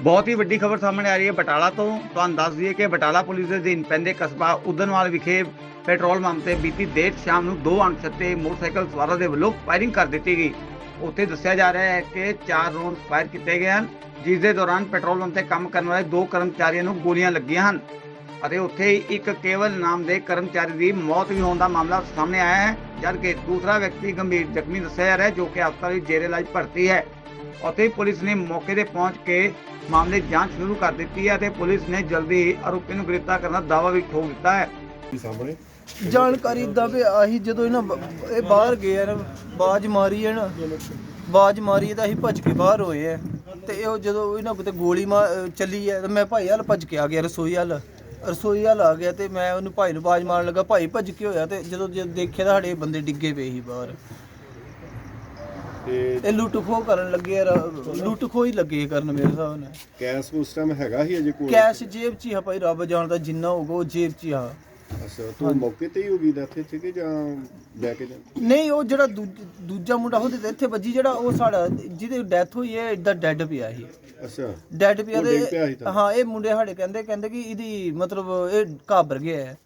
ਬਹੁਤ ਹੀ ਵੱਡੀ ਖਬਰ ਸਾਹਮਣੇ ਆ ਰਹੀ ਹੈ ਬਟਾਲਾ ਤੋਂ। ਤੁਹਾਨੂੰ ਦੱਸ ਦਈਏ ਕਿ ਬਟਾਲਾ ਪੁਲਿਸ ਦੇ ਅਧੀਨ ਪੈਂਦੇ ਕਸਬਾ ਉਦਨਵਾਲ ਵਿਖੇ ਪੈਟਰੋਲ ਪੰਪ ਤੇ ਬੀਤੀ ਦੇਰ ਸ਼ਾਮ ਨੂੰ ਦੋ ਅਣਛੱਤੇ ਮੋਟਰਸਾਈਕਲ ਸਵਾਰਾਂ ਦੇ ਵੱਲੋਂ ਫਾਇਰਿੰਗ ਕਰ ਦਿੱਤੀ ਗਈ। ਉੱਥੇ ਦੱਸਿਆ ਜਾ ਰਿਹਾ ਹੈ ਕਿ ਚਾਰ ਰੌਂਡ ਫਾਇਰ ਕੀਤੇ ਗਏ ਹਨ, ਜਿਸ ਦੇ ਦੌਰਾਨ ਪੈਟਰੋਲ ਪੰਪ ਤੇ ਕੰਮ ਕਰਨ ਵਾਲੇ ਦੋ ਕਰਮਚਾਰੀਆਂ ਨੂੰ ਗੋਲੀਆਂ ਲੱਗੀਆਂ ਹਨ ਅਤੇ ਉੱਥੇ ਇੱਕ ਕੇਵਲ ਨਾਮ ਦੇ ਕਰਮਚਾਰੀ ਦੀ ਮੌਤ ਵੀ ਹੋਣ ਦਾ ਮਾਮਲਾ ਸਾਹਮਣੇ ਆਇਆ ਹੈ। ਜਦਕਿ ਦੂਸਰਾ ਵਿਅਕਤੀ ਗੰਭੀਰ ਜ਼ਖਮੀ ਦੱਸਿਆ ਜਾ ਰਿਹਾ ਹੈ, ਜੋ ਕਿ ਹਸਪਤਾਲ ਵਿੱਚ ਜੇਰੇ ਇਲਾਜ ਭਰਤੀ ਹੈ। ਉੱਥੇ ਹੀ ਪੁਲਿਸ ਨੇ ਮੌਕੇ ਤੇ ਪਹੁੰਚ ਕੇ ਮਾਮਲੇ ਦੀ ਜਾਂਚ ਸ਼ੁਰੂ ਕਰ ਦਿੱਤੀ ਹੈ ਤੇ ਪੁਲਿਸ ਨੇ ਜਲਦੀ ਹੀ ਆਰੋਪੀ ਨੂੰ ਗ੍ਰਿਫਤਾਰ ਕਰਨ ਦਾ ਦਾਅਵਾ ਵੀ ਠੋਕ ਦਿੱਤਾ ਹੈ। ਸਾਹਮਣੇ? ਜਾਣਕਾਰੀ ਦਾ ਵੀ ਆਹੀ ਜਦੋਂ ਇਹਨਾਂ ਬ- ਇਹ ਬਾਹਰ ਗਏ ਆ ਨਾ ਬਾਜ ਮਾਰੀ ਹੈ ਨਾ ਬਾਜ ਮਾਰੀ ਹੈ ਤਾਂ ਅਸੀਂ ਭੱਜ ਕੇ ਬਾਹਰ ਹੋਏ ਆ। ਤੇ ਉਹ ਜਦੋਂ ਇਹਨਾਂ ਤੇ ਗੋਲੀ ਮਾ- ਅਹ ਚੱਲੀ ਹੈ ਤਾਂ ਮੈਂ ਭਾਈ ਹਲ ਭੱਜ ਕੇ ਆ ਗਿਆ ਰਸੋਈ ਹਲ ਰਸੋਈ ਹਲ ਆ ਗਿਆ ਤੇ ਮੈਂ ਉਹਨੂੰ ਭਾਈ ਨੂੰ ਬਾਜ ਮਾਰਨ ਲੱਗਾ ਭਾਈ ਭੱਜ ਕੇ ਹੋਇਆ ਤੇ ਜਦੋਂ ਜਦ ਦੇਖਿਆ ਤਾਂ ਸਾਡੇ ਬੰਦੇ ਡਿੱਗੇ ਪਏ ਸੀ ਬਾਹਰ। ਤੇ ਇਹ ਲੁੱਟ ਖੋਹ ਕਰਨ ਲੱਗੇ ਆ ਰ- ਲੁੱਟ ਖੋਹ ਹੀ ਲੱਗੇ ਕਰਨ ਮੇਰੇ ਹਿਸਾਬ ਨਾਲ। ਕੈਸ਼ ਉਸ ਟਾਈਮ ਹੈਗਾ ਹੀ ਅਜੇ ਕੋਲ ਕੈਸ਼ ਜੇਬ 'ਚ ਹੀ ਆ ਭਾਈ ਰੱਬ ਜਾਣਦਾ ਜਿੰਨਾ ਹੋਊਗਾ ਉਹ ਜੇਬ 'ਚ ਹੀ ਆ। ਅੱਛਾ ਤੂੰ ਮੌਕੇ ਤੇ ਹੀ ਹੋ ਗਈ ਇੱਥੇ ਕਿ ਜਾਂ ਲੈ ਕੇ ਜਾ ਨਹੀਂ ਉਹ ਜਿਹੜਾ ਦੂਜ- ਦੂਜਾ ਮੁੰਡਾ ਉਹਦੇ ਤੇ ਇੱਥੇ ਵੱਜੀ ਜਿਹੜਾ ਉਹ ਸਾਡਾ ਜਿਹਦੀ ਡੈਥ ਹੋਈ ਹੈ ਇਦਾਂ ਡੈੱਡ ਪਿਆ ਸੀ। ਅੱਛਾ ਡੈੱਡ ਪਿਆ ਉਹ ਡਿੱਗ ਪਿਆ ਸੀ ਤੇ ਤਾਂ। ਹਾਂ ਇਹ ਮੁੰਡੇ ਸਾਡੇ ਕਹਿੰਦੇ ਕਹਿੰਦੇ ਕਿ ਇਹਦੀ ਮਤਲਬ ਇਹ ਘਾਬਰ ਗਿਆ ਹੈ।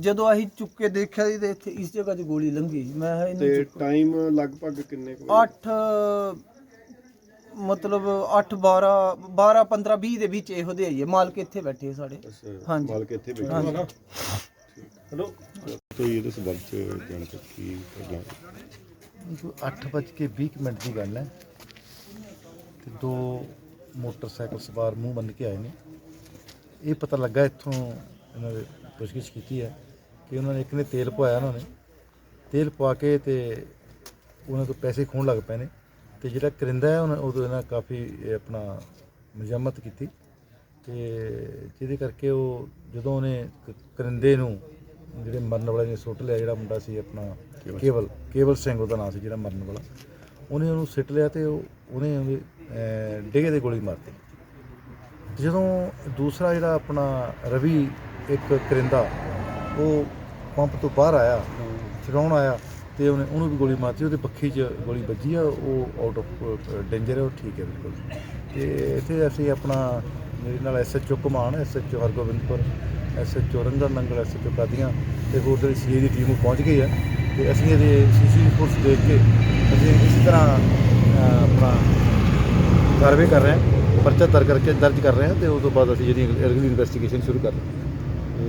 ਜਦੋਂ ਅਸੀਂ ਚੁੱਕ ਕੇ ਦੇਖਿਆ ਸੀ ਤੇ ਇੱਥੇ ਇਸ ਜਗ੍ਹਾ 'ਚ ਗੋਲੀ ਲੰਘੀ ਮੈਂ ਕਿਹਾ ਤੇ ਇਹਨੂੰ ਟਾਈਮ ਲਗਭਗ ਕਿੰਨੇ ਕੁ 8 ਮਤਲਬ 8 12 12 15 20 ਦੇ ਵਿੱਚ ਇਹੋ ਦੇ ਆਈਏ ਮਾਲਕ ਇੱਥੇ ਬੈਠੇ ਸਾਡੇ। ਅੱਛਾ ਹਾਂਜੀ। ਮਾਲਕ ਇੱਥੇ ਬੈਠੇ ਹਾਂਜੀ। ਹੈਲੋ। ਤੇ ਇਹਦੇ ਸੰਬੰਧ ਚ ਜਾਣਕਾਰੀ ਕੀ ਕਰਨਾ ਅੱਠ ਵੱਜ ਕੇ 20 ਮਿੰਟ ਦੀ ਗੱਲ ਹੈ। ਤੇ ਦੋ ਮੋਟਰਸਾਈਕਲ ਸਵਾਰ ਮੂੰਹ ਬੰਨ ਕੇ ਆਏ ਨੇ। ਇਹ ਪਤਾ ਲੱਗਾ ਇੱਥੋਂ ਇਹਨਾਂ ਦੇ ਪੁੱਛਗਿੱਛ ਕੀਤੀ ਹੈ ਕਿ ਉਹਨਾਂ ਨੇ ਇੱਕ ਨੇ ਤੇਲ ਪਵਾਇਆ ਉਹਨਾਂ। ਨੇ ਤੇਲ ਪਵਾ ਕੇ ਤੇ ਉਹਨਾਂ ਤੋਂ ਪੈਸੇ ਖੋਣ ਲੱਗ ਪਏ ਨੇ ਤੇ ਜਿਹੜਾ ਕਰਿੰਦਾ ਹੈ ਉਹਨਾਂ ਉਦੋਂ ਇਹਨਾਂ ਕਾਫੀ ਆਪਣਾ ਮਜ਼ਮਤ ਕੀਤੀ ਤੇ ਜਿਹਦੇ ਕਰਕੇ ਉਹ ਜਦੋਂ ਉਹਨੇ ਕਰਿੰਦੇ ਨੂੰ ਜਿਹੜੇ ਮਰਨ ਵਾਲੇ ਨੇ ਸੁੱਟ ਲਿਆ ਜਿਹੜਾ ਮੁੰਡਾ ਸੀ ਆਪਣਾ ਕੇਵਲ ਕੇਵਲ ਸਿੰਘ ਉਹਦਾ ਨਾਮ ਸੀ ਜਿਹੜਾ ਮਰਨ ਵਾਲਾ ਉਹਨੇ ਉਹਨੂੰ ਸਿੱਟ ਲਿਆ ਤੇ ਉਹ ਉਹਨੇ ਉਹਦੇ ਡਿੱਗੇ ਤੇ ਗੋਲੀ ਮਾਰਤੀ ਜਦੋਂ ਦੂਸਰਾ ਜਿਹੜਾ ਆਪਣਾ ਰਵੀ ਇੱਕ ਕਰਿੰਦਾ, ਉਹ ਪੰਪ ਤੋਂ ਬਾਹਰ ਆਇਆ ਛਡਾਉਣ ਆਇਆ ਤੇ ਉਹਨੇ, ਉਹਨੂੰ ਵੀ ਗੋਲੀ ਮਾਰਤੀ, ਉਹਦੇ ਪੱਖੀ 'ਚ ਗੋਲੀ ਵੱਜੀ ਆ, ਉਹ ਆਊਟ ਆਫ ਡੇਂਜਰ ਹੈ ਉਹ ਠੀਕ ਹੈ ਬਿਲਕੁਲ। ਤੇ ਇੱਥੇ ਅਸੀਂ ਆਪਣਾ, ਮੇਰੇ ਨਾਲ SHO Kuman SHO Hargobindpur SHO Rangar Nangal SHO Qadian ਤੇ ਹੋਰ ਜਿਹੜੀ ਸੀਏ ਦੀ ਟੀਮ ਪਹੁੰਚ ਗਈ ਹੈ ਤੇ ਅਸੀਂ ਇਹਦੇ ਸੀਸੀ ਫੋਰਸ ਦੇਖ ਕੇ ਅਸੀਂ ਇਸ ਤਰ੍ਹਾਂ ਆਪਣਾ ਕਾਰਵਾਈ ਕਰ ਰਹੇ ਹਾਂ, ਪਰਚਾ ਦਰਜ ਕਰਕੇ ਦਰਜ ਕਰ ਰਹੇ ਹਾਂ ਤੇ ਉਸ ਤੋਂ ਬਾਅਦ ਅਸੀਂ ਜਿਹੜੀ ਅਗਲੀ ਇਨਵੈਸਟੀਗੇਸ਼ਨ ਸ਼ੁਰੂ ਕਰ ਰਹੇ ਹਾਂ।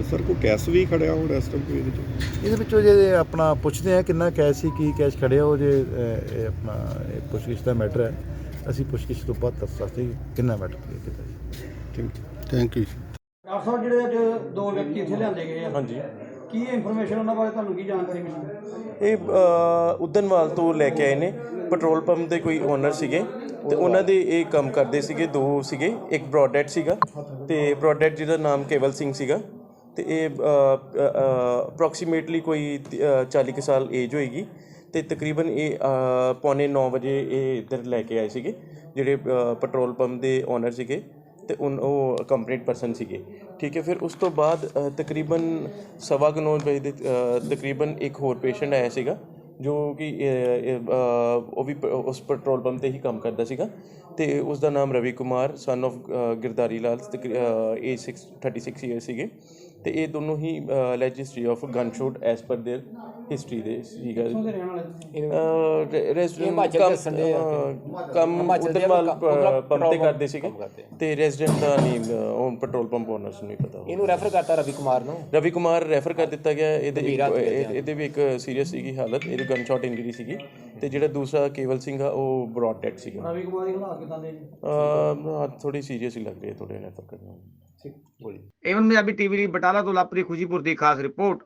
ਸਰ ਕੋਈ ਕੈਸ਼ ਵੀ ਖੜਿਆ ਹੁਣ ਇਸ ਟਾਈਮ ਕੋਈ ਇਹਦੇ ਚ? ਇਹਦੇ ਵਿੱਚੋਂ ਜੇ ਆਪਣਾ ਪੁੱਛਦੇ ਆ ਕਿੰਨਾ ਕੈਸ਼ ਸੀ ਕੀ ਕੈਸ਼ ਖੜਿਆ ਉਹ ਜੇ ਅਹ, ਇਹ ਆਪਣਾ ਇਹ ਪੁੱਛਗਿੱਛ ਦਾ ਮੈਟਰ ਹੈ। ਅਸੀਂ ਪੁੱਛਗਿੱਛ ਤੋਂ ਬਾਅਦ ਦੱਸ ਸਕਦੇ ਹਾਂ ਕਿ ਕਿੰਨਾ ਮੈਟਰ ਕੀ ਕੀਤਾ ਜੀ thank thank you doctor Sahib ਜਿਹੜੇ ਅੱਜ ਦੋ ਵਿਅਕਤੀ ਇੱਥੇ ਲਿਆਂਦੇ ਗਏ ਆ ਹਾਂਜੀ। ਕੀ ਇਨਫੋਰਮੇਸ਼ਨ ਉਹਨਾਂ ਬਾਰੇ ਤੁਹਾਨੂੰ ਕੀ ਜਾਣਕਾਰੀ ਮਿਲੀ? ਇਹ ਅ, ਉਦਨਵਾਲ ਤੋਂ ਲੈ ਕੇ ਆਏ ਨੇ। ਪੈਟਰੋਲ ਪੰਪ ਦੇ ਕੋਈ ਓਨਰ ਸੀਗੇ ਤੇ ਉਹਨਾਂ ਦੇ ਇਹ ਕੰਮ ਕਰਦੇ ਸੀਗੇ ਦੋ ਸੀਗੇ ਇੱਕ ਬ੍ਰੌਡਹੈਡ ਸੀਗਾ ਤੇ ਬ੍ਰੌਡਹੈਡ ਜਿਹਦਾ ਨਾਮ ਕੇਵਲ ਸਿੰਘ ਸੀਗਾ। ਤੇ ਇਹ ਅਪਰੋਕਸੀਮੇਟਲੀ ਕੋਈ ਤ- 40 ਕੁ ਸਾਲ ਏਜ ਹੋਏਗੀ। ਤੇ ਤਕਰੀਬਨ ਇਹ ਪੌਣੇ 9 ਵਜੇ ਇਹ ਇੱਧਰ ਲੈ ਕੇ ਆਏ ਸੀਗੇ, ਜਿਹੜੇ ਪੈਟਰੋਲ ਪੰਪ ਦੇ ਓਨਰ ਸੀਗੇ ਤੇ ਉਨ, ਉਹ ਕੰਪਲੀਟ ਪਰਸਨ ਸੀਗੇ। ਠੀਕ ਹੈ, ਫਿਰ ਉਸ ਤੋਂ ਬਾਅਦ ਤਕਰੀਬਨ ਸਵਾ ਕੁ ਨੌ ਵਜੇ ਦੇ ਤਕਰੀਬਨ ਇੱਕ ਹੋਰ ਪੇਸ਼ੈਂਟ ਆਇਆ ਸੀਗਾ। ਜੋ ਕਿ ਅ, ਅ, ਉਹ ਵੀ ਪ- ਉਸ ਪੈਟਰੋਲ ਪੰਪ ਤੇ ਹੀ ਕੰਮ ਕਰਦਾ ਸੀਗਾ ਤੇ ਉਸ ਦਾ ਨਾਮ Ravi Kumar son of Girdhari Lal age 6 36 year ਸੀਗੇ ਤੇ ਇਹ ਦੋਨੋਂ ਹੀ ਲੈਜ ਹਿਸਟਰੀ ਆਫ ਗਨ ਸ਼ੂਟ ਐਸ ਪਰ देयर ਹਿਸਟਰੀ ਦੇ ਸੀਗਾ ਰੈਜ਼ੀਡੈਂਟ ਕੰਮ ਉਦਰਵਾਲ ਪੰਪ ਤੇ ਕਰਦੇ ਸੀਗੇ ਤੇ ਰੈਜ਼ੀਡੈਂਟ ਦਾ ਨਹੀਂ ਅ, ਉਹ ਪੈਟਰੋਲ ਪੰਪ ਓਨਰਸ ਨੂੰ ਨਹੀਂ ਪਤਾ ਇਹਨੂੰ ਰੈਫਰ ਕਰਤਾ ਰਵੀ ਕੁਮਾਰ ਨੂੰ ਰਵੀ ਕੁਮਾਰ ਰੈਫਰ ਕਰ ਦਿੱਤਾ ਗਿਆ ਇਹਦੇ ਇੱਕ- ਇਹ- ਇਹਦੇ ਵੀ ਇੱਕ ਸੀਰੀਅਸ ਸੀਗੀ ਹਾਲਤ ਇਹਦੀ ਗਨ ਸ਼ਾਟ ਇੰਜਰੀ ਸੀਗੀ ਤੇ ਜਿਹੜਾ ਦੂਸਰਾ ਕੇਵਲ ਸਿੰਘ ਆ ਉਹ ਬ੍ਰੌਡ ਡੈਡ ਸੀਗਾ। ਰਵੀ ਕੁਮਾਰ ਦੀ ਹਾਲਾਤ ਕਿਦਾਂ ਦੇ ਨੇ? ਅਹ ਥੋੜੀ ਸੀਰੀਅਸ ਹੀ ਲੱਗ ਰਹੀ ਹੈ ਥੋੜੇ ਰੈਫਰ ਕਰਨਾ ਏਵਨ ਪੰਜਾਬੀ ਟੀਵੀ ਲਈ ਬਟਾਲਾ ਤੋਂ ਲਾਪਰੀ ਖੁਸ਼ੀਪੁਰ ਦੀ ਖਾਸ ਰਿਪੋਰਟ